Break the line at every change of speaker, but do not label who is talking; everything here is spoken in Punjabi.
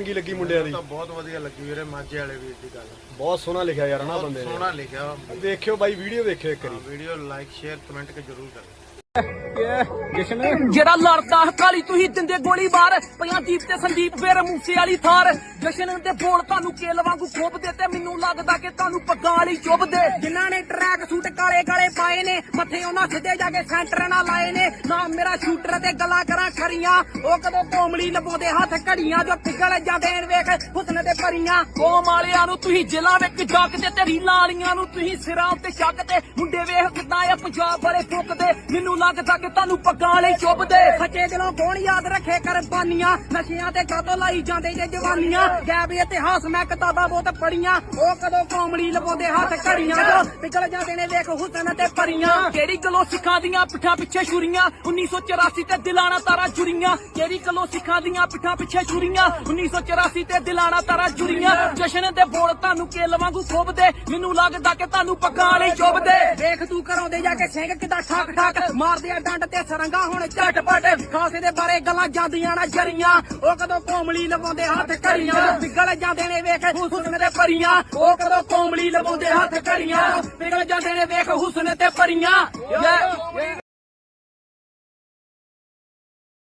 ਚੰਗੀ ਲੱਗੀ ਮੁੰਡਿਆਂ ਦੀ?
ਤਾਂ ਬਹੁਤ ਵਧੀਆ ਲੱਗੀ ਵੀਰੇ ਮਾਝੇ ਵਾਲੇ ਵੀਰ ਦੀ ਗੱਲ।
ਬਹੁਤ ਸੋਹਣਾ ਲਿਖਿਆ ਯਾਰ ਹਨਾ ਬੰਦੇ ਨੇ।
ਸੋਹਣਾ ਲਿਖਿਆ।
ਦੇਖਿਓ ਬਾਈ ਵੀਡੀਓ ਵੇਖਿਓ ਇੱਕ ਵਾਰੀ।
ਵੀਡੀਓ ਲਾਈਕ ਸ਼ੇਅਰ ਕਮੈਂਟ ਕੇ ਜ਼ਰੂਰ ਕਰੋ
ਜਿਹੜਾ ਲੜਦਾ ਕਾਲੀ ਤੁਸੀਂ ਦਿੰਦੇ ਗੋਲੀ ਬਾਰ ਪਿਆ ਦੀਪ ਤੇ ਸੰਦੀਪ ਫੇਰ ਮੂਸੇ ਵਾਲੀ ਥਾਰ। ਜਸ਼ਨ ਦੇ ਬੋਲ ਤੁਹਾਨੂੰ ਕੇਲ ਵਾਂਗੂ ਖੋਬਦੇ ਤੇ ਮੈਨੂੰ ਲੱਗਦਾ ਕਿ ਤੁਹਾਨੂੰ ਪੱਗਾਂ ਵਾਲੀ ਚੁੱਭਦੇ। ਜਿਨ੍ਹਾਂ ਨੇ ਟਰੈਕ ਸੂਟ ਕਾਲੇ ਕਾਲੇ ਪਾਏ ਨੇ, ਮੱਥੇ ਉਹਨਾਂ ਸਿੱਧੇ ਜਾ ਕੇ ਸੈਂਟਰ ਨਾਲ ਲਾਏ ਨੇ। ਨਾ ਮੇਰਾ ਸ਼ੂਟਰ ਤੇ ਗੱਲਾਂ ਕਰਾਂ ਖਰੀਆਂ। ਉਹ ਕਦੋਂ ਕੋਮਲੀ ਲਪਾਉਂਦੇ ਹੱਥ ਘੜੀਆਂ, ਜੋ ਪਿਗਲ ਜਾਂਦੇ ਨੇ ਵੇਖ, ਹੁਸਨ ਦੇ ਪਰੀਆਂ। ਕੋਮ ਵਾਲਿਆਂ ਨੂੰ ਤੁਸੀਂ ਜ਼ਿਲ੍ਹਾ ਵਿੱਚ ਜੱਗਦੇ ਤੇ ਰੀਲਾਂ ਵਾਲੀਆਂ ਨੂੰ ਤੁਸੀਂ ਸਿਰਾਂ ਉੱਤੇ ਚੱਕ ਤੇ ਮੁੰਡੇ ਵੇਖ ਕਿੱਦਾਂ ਆ ਪੰਜਾਬ ਵਾਲੇ ਫੁੱਕਦੇ। ਮੈਨੂੰ ਲੱਗਦਾ ਕਿ ਤੁਹਾਨੂੰ ਪੱਗਾਂ ਵਾਲੇ ਚੁੱਭਦੇ। ਸੱਚੇ ਦਿਲੋਂ ਕੌਣ ਯਾਦ ਰੱਖੇ ਕੁਰਬਾਨੀਆਂ? ਨਸ਼ਿਆਂ ਤੇ ਕਾਤੋਂ ਲਾਈ ਜਾਂਦੇ ਜੇ ਜਵਾਨੀਆਂ। ਗੈਬ ਇਤਿਹਾਸ ਮੈਂ ਕਿਤਾਬਾਂ ਬਹੁਤ ਪੜੀਆਂ ਉਹ ਕਦੋਂ ਕੋਮਲੀ ਲਪਾਉਂਦੇ ਹੱਥ ਘੜੀਆਂ। ਪਿਗਲ ਜਾਂਦੇ ਨੇ ਵੇਖ ਹੁਸਨ ਤੇ ਪਰੀਆਂ। ਕਿਹੜੀ ਗੱਲੋਂ ਸਿੱਖਾਂ ਦੀਆਂ ਪਿੱਠਾਂ ਪਿੱਛੇ ਛੁਰੀਆਂ? 1984 ਤੇ ਦਿਲਾਣਾ ਤਾਰਾ ਜੁਰੀਆਂ ਕਿਹੜੀ ਗੱਲੋਂ ਸਿੱਖਾਂ ਦੀਆਂ ਪਿੱਠਾਂ ਪਿੱਛੇ ਛੁਰੀਆਂ? 1984 ਤੇ ਦਿਲਾਣਾ ਤਾਰਾ ਜੁਰੀਆਂ ਜਸ਼ਨ ਦੇ ਬੋਲ ਤੁਹਾਨੂੰ ਕੇਲ ਵਾਂਗੂ ਖੋਬਦੇ ਮੈਨੂੰ ਲੱਗਦਾ ਕਿ ਤੁਹਾਨੂੰ ਪੱਗਾਂ ਵਾਲੇ ਚੁੱਭਦੇ। ਵੇਖ ਤੂੰ ਘਰੋਂ ਦੇ ਜਾ ਕੇ ਸਿੰਘ ਕਿਦਾਂ ਠਾਕ ਠਾਕ ਮਾਰਦੇ ਆ ਡੰਡ ਤੇ ਸਰੰਗਾ ਹੁਣ ਝਟਪਟ। ਖਾਸੇ ਦੇ ਬਾਰੇ ਗੱਲਾਂ ਜਾਂਦੀਆਂ ਨਾ ਜਰੀਆਂ। ਉਹ ਕਦੋਂ ਕੋਮਲੀ ਲਵਾਉਂਦੇ ਹੱਥ ਘੜੀਆਂ। ਪਿਗਲ ਜਾਂਦੇ ਨੇ ਵੇਖ ਹੁਸਨ ਤੇ ਪਰੀਆਂ। ਉਹ ਕਦੋਂ ਕੋਮਲੀ ਲਵਾਉਂਦੇ ਹੱਥ ਘੜੀਆਂ। ਪਿਗਲ ਜਾਂਦੇ ਨੇ ਵੇਖ ਹੁਸਨ ਤੇ ਪਰੀਆਂ।